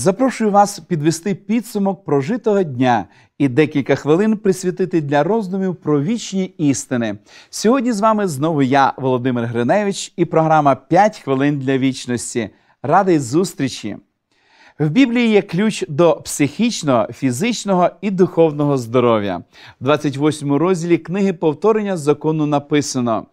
Запрошую вас підвести підсумок прожитого дня і декілька хвилин присвятити для роздумів про вічні істини. Сьогодні з вами знову я, Володимир Гриневич, і програма «5 хвилин для вічності. Радий зустрічі! В Біблії є ключ до психічного, фізичного і духовного здоров'я. В 28 розділі книги повторення закону написано.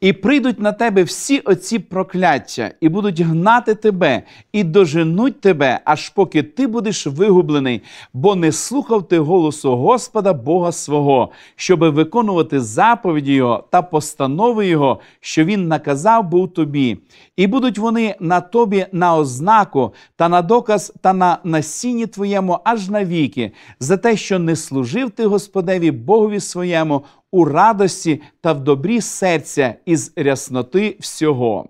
І прийдуть на тебе всі оці прокляття, і будуть гнати тебе, і доженуть тебе, аж поки ти будеш вигублений, бо не слухав ти голосу Господа Бога свого, щоби виконувати заповіді Його та постанови Його, що Він наказав був тобі. І будуть вони на тобі на ознаку та на доказ та на насінні твоєму аж навіки, за те, що не служив ти Господеві Богові своєму у радості та в добрі серця із рясноти всього.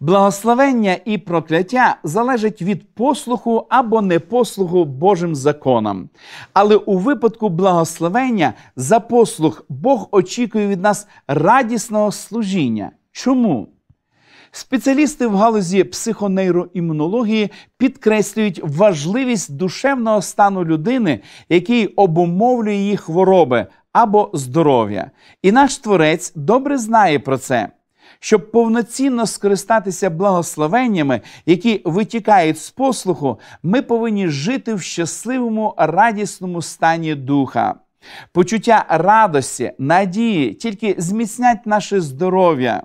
Благословення і прокляття залежать від послуху або непослуху Божим законам. Але у випадку благословення за послух Бог очікує від нас радісного служіння. Чому? Спеціалісти в галузі психонейроімунології підкреслюють важливість душевного стану людини, який обумовлює її хвороби або здоров'я. І наш творець добре знає про це. Щоб повноцінно скористатися благословеннями, які витікають з послуху, ми повинні жити в щасливому радісному стані духа. Почуття радості, надії тільки зміцнять наше здоров'я.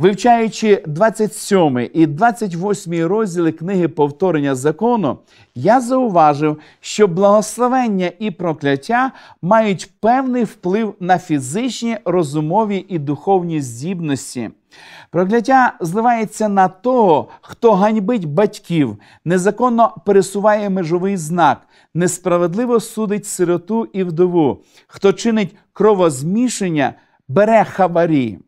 Вивчаючи 27 і 28 розділи книги повторення закону, я зауважив, що благословення і прокляття мають певний вплив на фізичні, розумові і духовні здібності. Прокляття зливається на того, хто ганьбить батьків, незаконно пересуває межовий знак, несправедливо судить сироту і вдову, хто чинить кровозмішання, бере хабарі.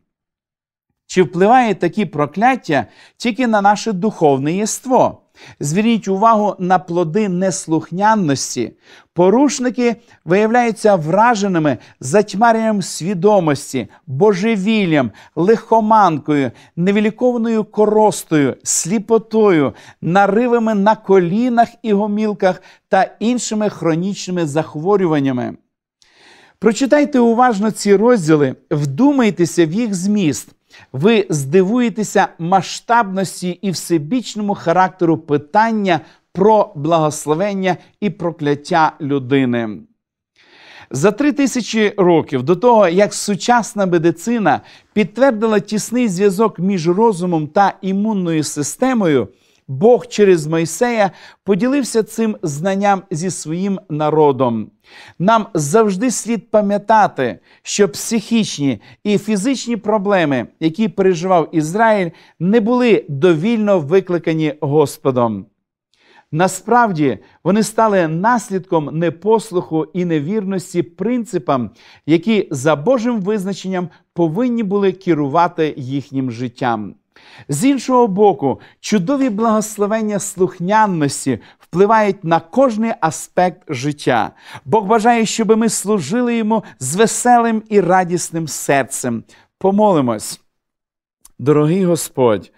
Чи впливає такі прокляття тільки на наше духовне єство? Зверніть увагу на плоди неслухняності. Порушники виявляються враженими затьмаренням свідомості, божевіллям, лихоманкою, невілікованою коростою, сліпотою, наривами на колінах і гомілках та іншими хронічними захворюваннями. Прочитайте уважно ці розділи, вдумайтеся в їх зміст ви здивуєтеся масштабності і всебічному характеру питання про благословення і прокляття людини. За три тисячі років до того, як сучасна медицина підтвердила тісний зв'язок між розумом та імунною системою. Бог через Мойсея поділився цим знанням зі своїм народом. Нам завжди слід пам'ятати, що психічні і фізичні проблеми, які переживав Ізраїль, не були довільно викликані Господом. Насправді вони стали наслідком непослуху і невірності принципам, які за Божим визначенням повинні були керувати їхнім життям. З іншого боку, чудові благословення слухняності впливають на кожний аспект життя. Бог бажає, щоб ми служили йому з веселим і радісним серцем. Помолимось. Дорогий Господь.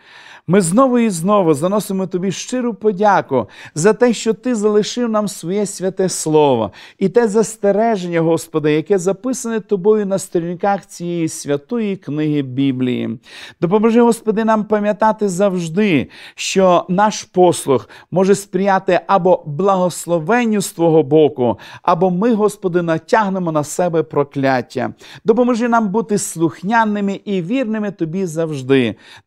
Ми знову і знову заносимо тобі щиру подяку за те, що ти залишив нам своє святе Слово і те застереження, Господи, яке записане тобою на сторінках цієї святої книги Біблії. Допоможи, Господи, нам пам'ятати завжди, що наш послух може сприяти або благословенню з Твого боку, або ми, Господи, натягнемо на себе прокляття. Допоможи нам бути слухняними і вірними Тобі завжди.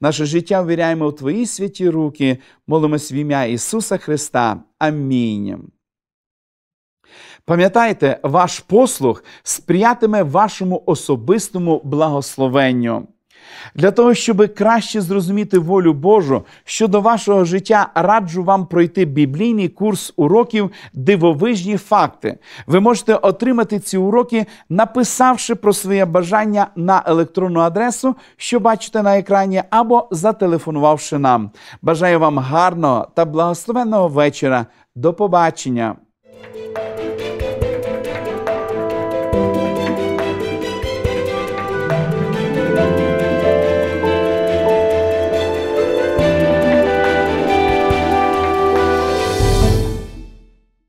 Наше життя ввіряємо у Твої святі руки, молимось в ім'я Ісуса Христа. Амінь. Пам'ятайте, ваш послух сприятиме вашому особистому благословенню. Для того, щоб краще зрозуміти волю Божу щодо вашого життя, раджу вам пройти біблійний курс уроків дивовижні факти. Ви можете отримати ці уроки, написавши про своє бажання на електронну адресу, що бачите на екрані, або зателефонувавши нам. Бажаю вам гарного та благословенного вечора. До побачення!